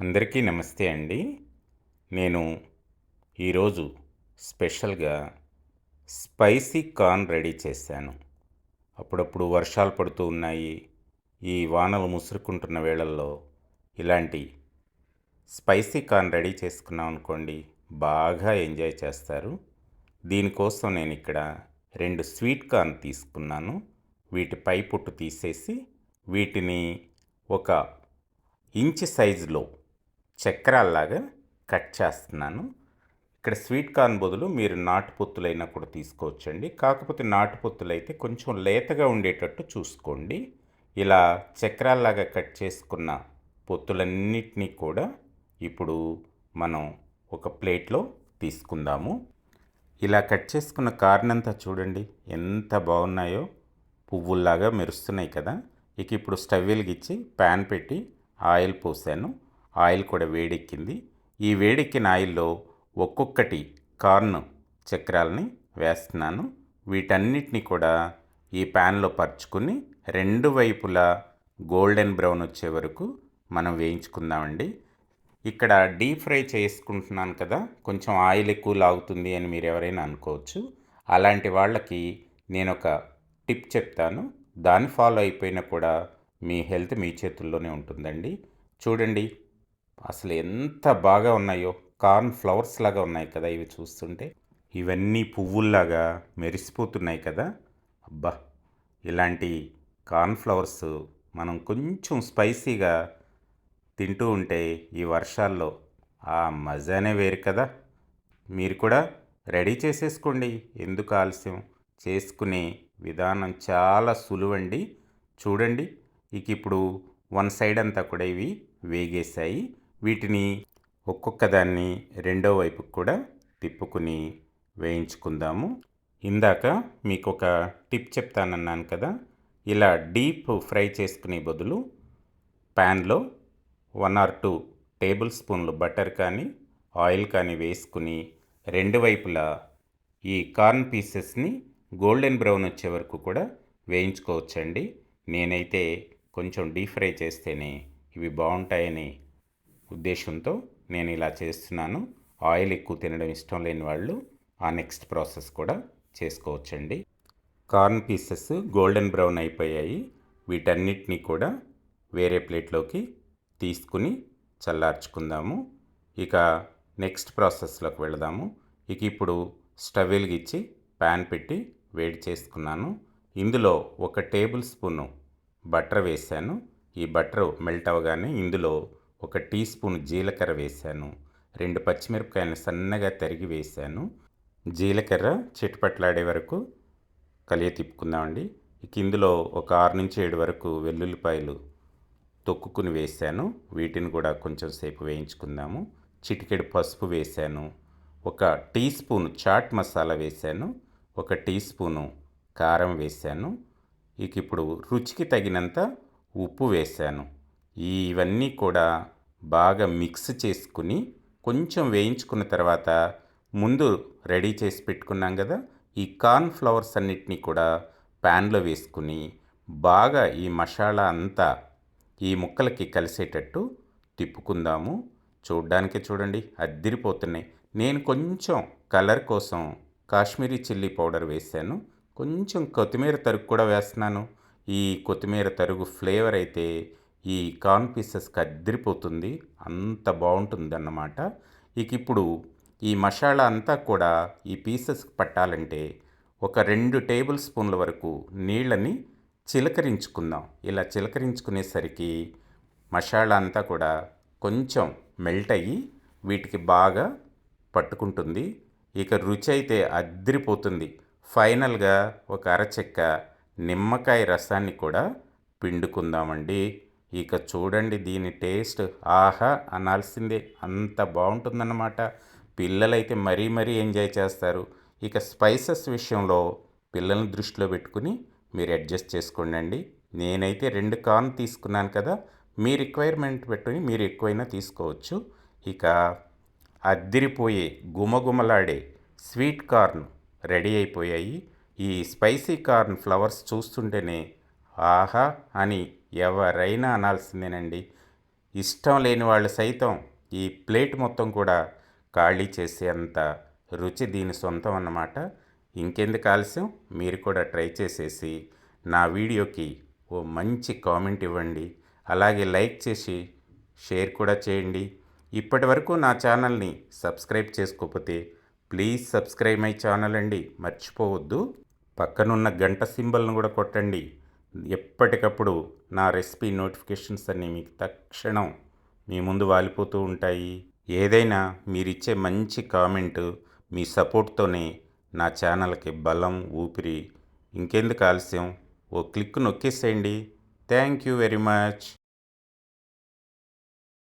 అందరికీ నమస్తే అండి. నేను ఈరోజు స్పెషల్గా స్పైసీ కార్న్ రెడీ చేశాను. అప్పుడప్పుడు వర్షాలు పడుతూ ఉన్నాయి. ఈ వానలు ముసురుకుంటున్న వేళల్లో ఇలాంటి స్పైసీ కార్న్ రెడీ చేసుకున్నాం అనుకోండి బాగా ఎంజాయ్ చేస్తారు. దీనికోసం నేను ఇక్కడ రెండు స్వీట్ కార్న్ తీసుకున్నాను. వీటి పై పుట్టు తీసేసి వీటిని ఒక ఇంచ్ సైజులో చక్రాల్లాగా కట్ చేస్తున్నాను. ఇక్కడ స్వీట్ కార్న్ బదులు మీరు నాటు పొత్తులైనా కూడా తీసుకోవచ్చండి. కాకపోతే నాటు అయితే కొంచెం లేతగా ఉండేటట్టు చూసుకోండి. ఇలా చక్రాల్లాగా కట్ చేసుకున్న పొత్తులన్నిటినీ కూడా ఇప్పుడు మనం ఒక ప్లేట్లో తీసుకుందాము. ఇలా కట్ చేసుకున్న కార్న్ అంతా చూడండి ఎంత బాగున్నాయో. పువ్వుల్లాగా మెరుస్తున్నాయి కదా. ఇక ఇప్పుడు స్టవ్ వెలిగించి ప్యాన్ పెట్టి ఆయిల్ పోసాను. ఆయిల్ కూడా వేడెక్కింది. ఈ వేడెక్కిన ఆయిల్లో ఒక్కొక్కటి కార్న్ చక్రాలని వేస్తున్నాను. వీటన్నిటిని కూడా ఈ ప్యాన్లో పరుచుకుని రెండు వైపులా గోల్డెన్ బ్రౌన్ వచ్చే వరకు మనం వేయించుకుందామండి. ఇక్కడ డీప్ ఫ్రై చేసుకుంటున్నాను కదా కొంచెం ఆయిల్ ఎక్కువ లాగుతుంది అని మీరు ఎవరైనా అనుకోవచ్చు. అలాంటి వాళ్ళకి నేను ఒక టిప్ చెప్తాను. దాన్ని ఫాలో అయిపోయినా కూడా మీ హెల్త్ మీ చేతుల్లోనే ఉంటుందండి. చూడండి అసలు ఎంత బాగా ఉన్నాయో కార్న్ ఫ్లవర్స్ లాగా ఉన్నాయి కదా ఇవి చూస్తుంటే. ఇవన్నీ పువ్వుల్లాగా మెరిసిపోతున్నాయి కదా. అబ్బా! ఇలాంటి కార్న్ ఫ్లవర్స్ మనం కొంచెం స్పైసీగా తింటూ ఉంటే ఈ వర్షాల్లో ఆ మజానే వేరు కదా. మీరు కూడా రెడీ చేసేసుకోండి. ఎందుకు ఆలస్యం? చేసుకునే విధానం చాలా సులువండి. చూడండి. ఇక ఇప్పుడు వన్ సైడ్ అంతా కూడా ఇవి వేగేశాయి. వీటిని ఒక్కొక్క దాన్ని రెండో వైపుకి కూడా తిప్పుకుని వేయించుకుందాము. ఇందాక మీకు ఒక టిప్ చెప్తానన్నాను కదా ఇలా డీప్ ఫ్రై చేసుకునే బదులు ప్యాన్లో వన్ ఆర్ టూ టేబుల్ స్పూన్లు బటర్ కానీ ఆయిల్ కానీ వేసుకుని రెండు వైపులా ఈ కార్న్ పీసెస్ని గోల్డెన్ బ్రౌన్ వచ్చే వరకు కూడా వేయించుకోవచ్చండి. నేనైతే కొంచెం డీప్ ఫ్రై చేస్తేనే ఇవి బాగుంటాయని ఉద్దేశంతో నేను ఇలా చేస్తున్నాను. ఆయిల్ ఎక్కువ తినడం ఇష్టం లేని వాళ్ళు ఆ నెక్స్ట్ ప్రాసెస్ కూడా చేసుకోవచ్చండి. కార్న్ పీసెస్ గోల్డెన్ బ్రౌన్ అయిపోయాయి. వీటన్నిటినీ కూడా వేరే ప్లేట్లోకి తీసుకుని చల్లార్చుకుందాము. ఇక నెక్స్ట్ ప్రాసెస్లోకి వెళదాము. ఇక ఇప్పుడు స్టవ్ వెలిగించి ప్యాన్ పెట్టి వేడి చేసుకున్నాను. ఇందులో ఒక టేబుల్ స్పూను బటర్ వేశాను. ఈ బటర్ మెల్ట్ అవ్వగానే ఇందులో ఒక టీ స్పూన్ జీలకర్ర వేశాను. రెండు పచ్చిమిరపకాయలను సన్నగా తరిగి వేశాను. జీలకర్ర చిట్టుపట్లాడే వరకు కలియ తిప్పుకుందామండి. ఇక ఇందులో ఒక ఆరు నుంచి ఏడు వరకు వెల్లుల్లిపాయలు తొక్కుకుని వేశాను. వీటిని కూడా కొంచెం సేపు వేయించుకుందాము. చిటికెడు పసుపు వేశాను. ఒక టీ స్పూన్ చాట్ మసాలా వేశాను. ఒక టీ స్పూను కారం వేశాను. ఇక ఇప్పుడు రుచికి తగినంత ఉప్పు వేశాను. ఇవన్నీ కూడా బాగా మిక్స్ చేసుకుని కొంచెం వేయించుకున్న తర్వాత ముందు రెడీ చేసి పెట్టుకున్నాం కదా ఈ కార్న్ ఫ్లవర్స్ అన్నిటినీ కూడా ప్యాన్లో వేసుకుని బాగా ఈ మసాలా అంతా ఈ ముక్కలకి కలిసేటట్టు తిప్పుకుందాము. చూడ్డానికే చూడండి అద్దిరిపోతున్నాయి. నేను కొంచెం కలర్ కోసం కాశ్మీరీ చిల్లీ పౌడర్ వేశాను. కొంచెం కొత్తిమీర తరుగు కూడా వేస్తున్నాను. ఈ కొత్తిమీర తరుగు ఫ్లేవర్ అయితే ఈ కార్న్ పీసెస్కి అద్దరిపోతుంది అంత బాగుంటుంది అన్నమాట ఇక ఇప్పుడు ఈ మసాలా అంతా కూడా ఈ పీసెస్కి పట్టాలంటే ఒక రెండు టేబుల్ స్పూన్ల వరకు నీళ్ళని చిలకరించుకుందాం. ఇలా చిలకరించుకునేసరికి మసాలా అంతా కూడా కొంచెం మెల్ట్ అయ్యి వీటికి బాగా పట్టుకుంటుంది. ఇక రుచి అయితే అద్దిరిపోతుంది ఫైనల్గా ఒక అరచెక్క నిమ్మకాయ రసాన్ని కూడా పిండుకుందామండి. ఇక చూడండి దీని టేస్ట్. ఆహా అనాల్సిందే. అంత బాగుంటుందన్నమాట. పిల్లలైతే మరీ మరీ ఎంజాయ్ చేస్తారు. ఇక స్పైసెస్ విషయంలో పిల్లల్ని దృష్టిలో పెట్టుకుని మీరు అడ్జస్ట్ చేసుకోండి నేనైతే రెండు కార్న్ తీసుకున్నాను కదా మీ రిక్వైర్మెంట్ పెట్టుకుని మీరు ఎక్కువైనా తీసుకోవచ్చు. ఇక అద్దిరిపోయే గుమగుమలాడే స్వీట్ కార్న్ రెడీ అయిపోయాయి. ఈ స్పైసీ కార్న్ ఫ్లవర్స్ చూస్తుంటేనే ఆహా అని ఎవరైనా అనాల్సిందేనండి. ఇష్టం లేని వాళ్ళు సైతం ఈ ప్లేట్ మొత్తం కూడా ఖాళీ చేసేంత రుచి దీని సొంతం అన్నమాట. ఇంకెందుకు ఆలస్యం? మీరు కూడా ట్రై చేసేసి నా వీడియోకి ఓ మంచి కామెంట్ ఇవ్వండి. అలాగే లైక్ చేసి షేర్ కూడా చేయండి. ఇప్పటి వరకు నా ఛానల్ని సబ్స్క్రైబ్ చేసుకోకపోతే ప్లీజ్ సబ్స్క్రైబ్ మై ఛానల్ అండి. మర్చిపోవద్దు. పక్కనున్న గంట సింబల్ను కూడా కొట్టండి. ఎప్పటికప్పుడు నా రెసిపీ నోటిఫికేషన్స్ అన్నీ మీకు తక్షణం మీ ముందు వాలిపోతూ ఉంటాయి. ఏదైనా మీరిచ్చే మంచి కామెంట్ మీ సపోర్ట్తోనే నా ఛానల్కి బలం ఊపిరి ఇంకెందుకు ఆలస్యం? ఓ click నొక్కేసేయండి. Thank you very much.